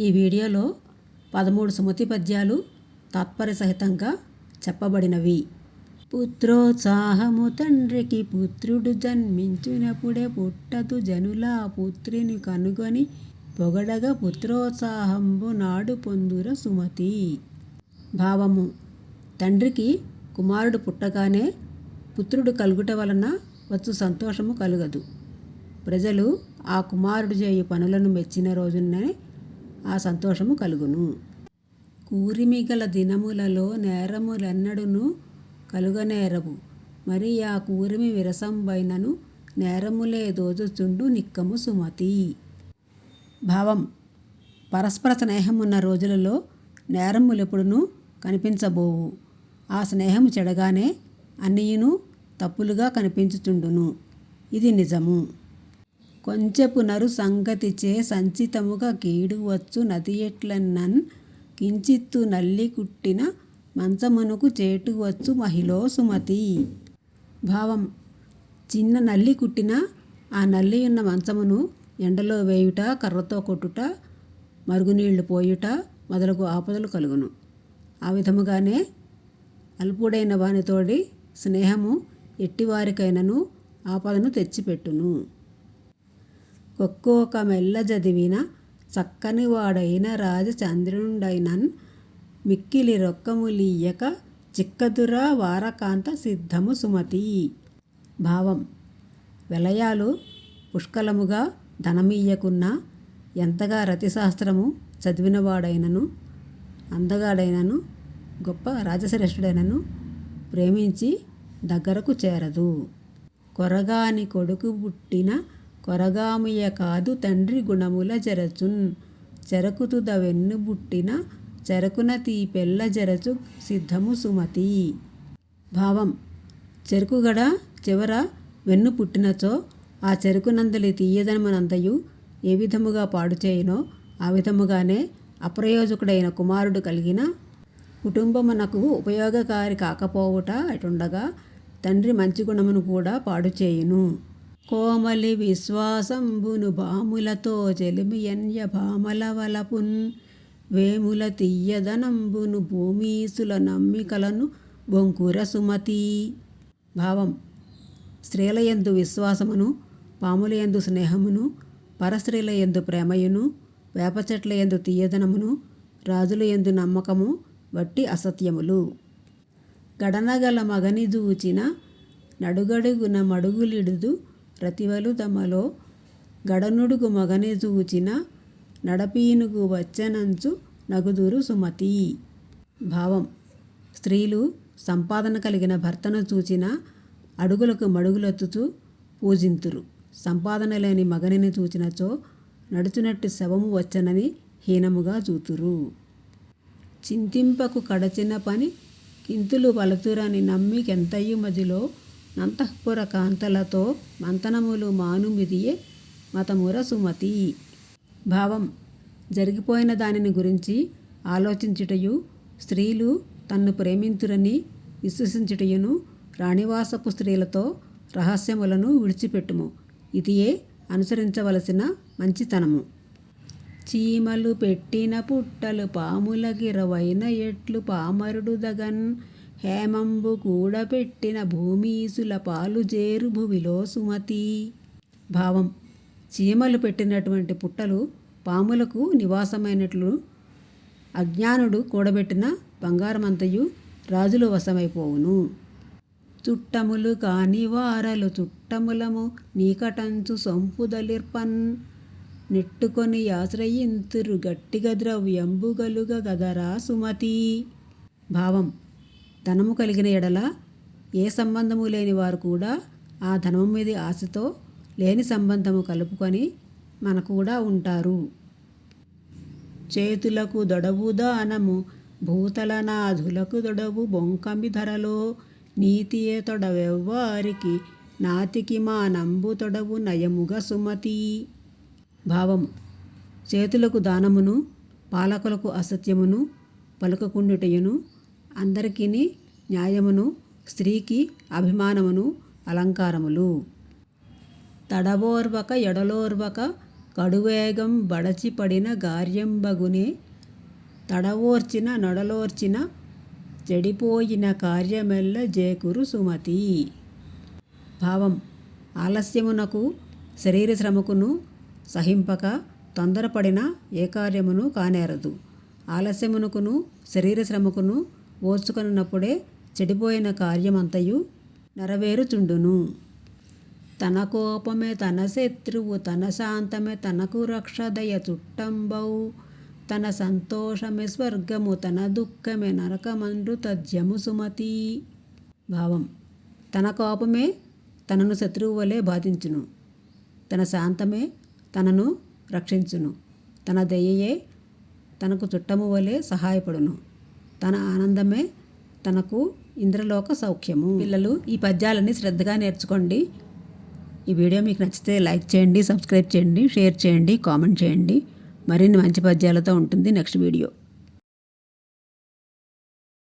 ఈ వీడియోలో పదమూడు సుమతి పద్యాలు తాత్పర్య సహితంగా చెప్పబడినవి. పుత్రోత్సాహము తండ్రికి పుత్రుడు జన్మించినప్పుడే పుట్టదు జనుల పుత్రిని కనుగొని పొగడగా పుత్రోత్సాహంబు నాడు పొందుర సుమతి. భావము తండ్రికి కుమారుడు పుట్టగానే పుత్రుడు కలుగుట వలన వచ్చు సంతోషము కలుగదు. ప్రజలు ఆ కుమారుడు చేయు పనులను మెచ్చిన రోజునే ఆ సంతోషము కలుగును. కూరిమిగల దినములలో నేరములెన్నడును కలుగనేరవు. మరి ఆ కూరిమి విరసంబైనను నేరములే దోచుచుండు నిక్కము సుమతి. భావం. పరస్పర స్నేహమున్న రోజులలో నేరములెప్పుడునూ కనిపించబోవు. ఆ స్నేహము చెడగానే అన్నియును తప్పులుగా కనిపించుచుండును. ఇది నిజము. కొంచెపునరు సంగతిచే సంచితముగా కీడువచ్చు నది కించిత్తు నల్లి కుట్టిన మంచమునకు చేటువచ్చు మహిళో సుమతి. భావం చిన్న నల్లి కుట్టిన ఆ నల్లి ఉన్న మంచమును ఎండలో వేయుట కర్రతో కొట్టుట మరుగునీళ్ళు పోయుట మొదలగు ఆపదలు కలుగును. ఆ విధముగానే అల్పుడైన వానితోడి స్నేహము ఎట్టివారికైనను ఆపదను తెచ్చిపెట్టును. ఒక్కొక్క మెల్ల చదివిన చక్కని వాడైన రాజచంద్రుండైనన్ మిక్కిలి రొక్కములియ్యక చిక్కదురా వారకాంత సిద్ధము సుమతి. భావం. విలయాలు పుష్కలముగా ధనమియ్యకున్న ఎంతగా రతిశాస్త్రము చదివినవాడైనను అందగాడైనను గొప్ప రాజశ్రేష్ఠుడైనను ప్రేమించి దగ్గరకు చేరదు. కొరగాని కొడుకు పుట్టిన కొరగామియ కాదు తండ్రి గుణముల జరచున్. చెరకుతుద వెన్నుబుట్టిన చెరకున తీపెల్ల జరచు సిద్ధము సుమతి. భావం. చెరుకుగడ చివర వెన్ను పుట్టినచో ఆ చెరుకునందలి తీయదనమనంతయు ఏ విధముగా పాడు చేయనో ఆ విధముగానే అప్రయోజకుడైన కుమారుడు కలిగిన కుటుంబమునకు ఉపయోగకారి కాకపోవుట అటుండగా తండ్రి మంచి గుణమును కూడా పాడు చేయును. కోమలి విశ్వాసంబును భాములతో జలిమియన్య భామల వలపున్ వేముల తీయదనంబును భూమీసుల నమ్మికలను బొంకుర సుమతి. భావం. స్త్రీలయందు విశ్వాసమును పాములయందు స్నేహమును పరస్త్రీల ఎందు ప్రేమయును వేప చెట్ల ఎందు తీయదనమును రాజుల ఎందు నమ్మకము వట్టి అసత్యములు. గడనగల మగని దూచిన నడుగడుగున మడుగులిడుదు రతివలు తమలో గడనుడుగు మగని చూచిన నడపీనుగు వచ్చనంచు నగుదురు సుమతి. భావం. స్త్రీలు సంపాదన కలిగిన భర్తను చూచిన అడుగులకు మడుగులెత్తుచు పూజింతురు. సంపాదన లేని మగనిని చూచినచో నడుచునట్టు శవము వచ్చనని హీనముగా చూతురు చింతింపకు కడచిన పని కింతులు పలుతురని నమ్మికెంతయ్యు మదిలో నంతఃపుర కాంతలతో మంతనములు మానుమిదియే మతముర సుమతి భావం. జరిగిపోయిన దానిని గురించి ఆలోచించుటయు స్త్రీలు తన్ను ప్రేమించురని విశ్వసించుటయును రాణివాసపు స్త్రీలతో రహస్యములను విడిచిపెట్టుము. ఇదియే అనుసరించవలసిన మంచితనము. చీమలు పెట్టిన పుట్టలు పాముల గిరవైన ఎట్లు పామరుడు దగన్ హేమంబు కూడబెట్టిన భూమీసుల పాలు జేరు భువిలో సుమతి. భావం చీమలు పెట్టినటువంటి పుట్టలు పాములకు నివాసమైనట్లు అజ్ఞానుడు కూడబెట్టిన బంగారమంతయు రాజులు వశమైపోవును. చుట్టములు కాని వారలు చుట్టములము నీకటంచు సొంపుదలిర్పన్ నెట్టుకొని ఆశ్రయింతురు గట్టిగా ద్రవ్యంబుగలుగ గదరా సుమతి. భావం ధనము కలిగిన ఎడల ఏ సంబంధము లేని వారు కూడా ఆ ధనము మీద ఆశతో లేని సంబంధము కలుపుకొని మన కూడా ఉంటారు. చేతులకు దొడవు దానము భూతలనాధులకు దొడవు బొంకమి ధరలో నీతియే తొడవెవ్వారికి నాతికి మా నంబు తొడవు నయముగ సుమతి. భావం చేతులకు దానమును పాలకులకు అసత్యమును పలుకకుండుటయును అందరికీ న్యాయమును స్త్రీకి అభిమానమును అలంకారములు. తడబోర్వక ఎడలోర్వక కడువేగం బడచిపడిన గార్యంబగునే తడవోర్చిన నడలోర్చిన చెడిపోయిన కార్యమెల్ల జేకురు సుమతి. భావం ఆలస్యమునకు శరీర శ్రమకును సహింపక తొందరపడిన ఏ కార్యమును కానేరదు. ఆలస్యమునకును శరీర శ్రమకును ఓర్చుకొనున్నప్పుడే చెడిపోయిన కార్యమంతయు నెరవేరుచుండును. తన కోపమే తన శత్రువు తన శాంతమే తనకు రక్షదయ చుట్టంబౌ. తన సంతోషమే స్వర్గము తన దుఃఖమే నరకమండు తజ్యము సుమతి. భావం. తన కోపమే తనను శత్రువు వలె బాధించును. తన శాంతమే తనను రక్షించును. తన దయయే తనకు చుట్టము వలె సహాయపడును. తన ఆనందమే తనకు ఇంద్రలోక సౌఖ్యము. పిల్లలు ఈ పద్యాలని శ్రద్ధగా నేర్చుకోండి. ఈ వీడియో మీకు నచ్చితే లైక్ చేయండి సబ్స్క్రైబ్ చేయండి షేర్ చేయండి కామెంట్ చేయండి. మరిన్ని మంచి పద్యాలతో ఉంటుంది నెక్స్ట్ వీడియో.